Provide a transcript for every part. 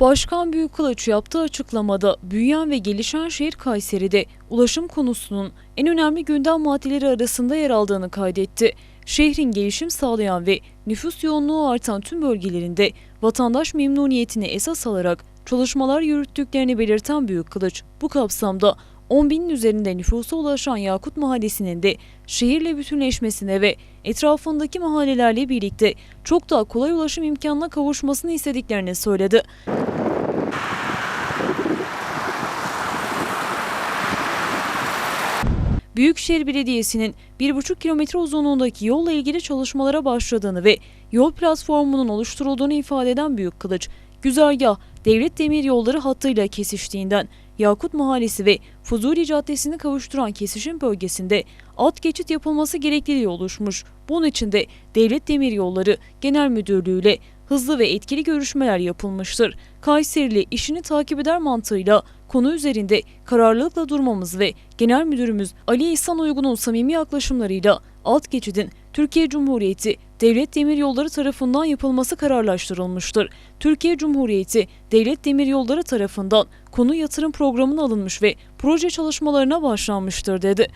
Başkan Büyükkılıç yaptığı açıklamada büyüyen ve gelişen şehir Kayseri'de ulaşım konusunun en önemli gündem maddeleri arasında yer aldığını kaydetti. Şehrin gelişim sağlayan ve nüfus yoğunluğu artan tüm bölgelerinde vatandaş memnuniyetini esas alarak çalışmalar yürüttüklerini belirten Büyükkılıç, bu kapsamda 10 binin üzerinde nüfusa ulaşan Yakut Mahallesi'nin de şehirle bütünleşmesine ve etrafındaki mahallelerle birlikte çok daha kolay ulaşım imkanına kavuşmasını istediklerini söyledi. Büyükşehir Belediyesi'nin 1,5 kilometre uzunluğundaki yolla ilgili çalışmalara başladığını ve yol platformunun oluşturulduğunu ifade eden Büyükkılıç, güzergah devlet demir yolları hattıyla kesiştiğinden Yakut Mahallesi ve Fuzuli Caddesi'ni kavuşturan kesişim bölgesinde alt geçit yapılması gerekliliği oluşmuş. Bunun için de Devlet Demir Yolları Genel Müdürlüğü ile hızlı ve etkili görüşmeler yapılmıştır. Kayserili işini takip eder mantığıyla konu üzerinde kararlılıkla durmamız ve Genel Müdürümüz Ali İhsan Uygun'un samimi yaklaşımlarıyla alt geçidin Türkiye Cumhuriyeti Devlet Demiryolları tarafından yapılması kararlaştırılmıştır. Türkiye Cumhuriyeti Devlet Demiryolları tarafından konu yatırım programına alınmış ve proje çalışmalarına başlanmıştır dedi.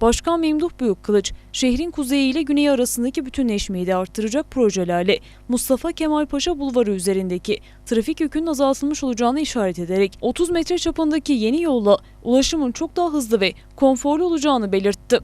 Başkan Memduh Büyükkılıç, şehrin kuzeyi ile güneyi arasındaki bütünleşmeyi de arttıracak projelerle Mustafa Kemal Paşa Bulvarı üzerindeki trafik yükünün azaltılmış olacağını işaret ederek 30 metre çapındaki yeni yolla ulaşımın çok daha hızlı ve konforlu olacağını belirtti.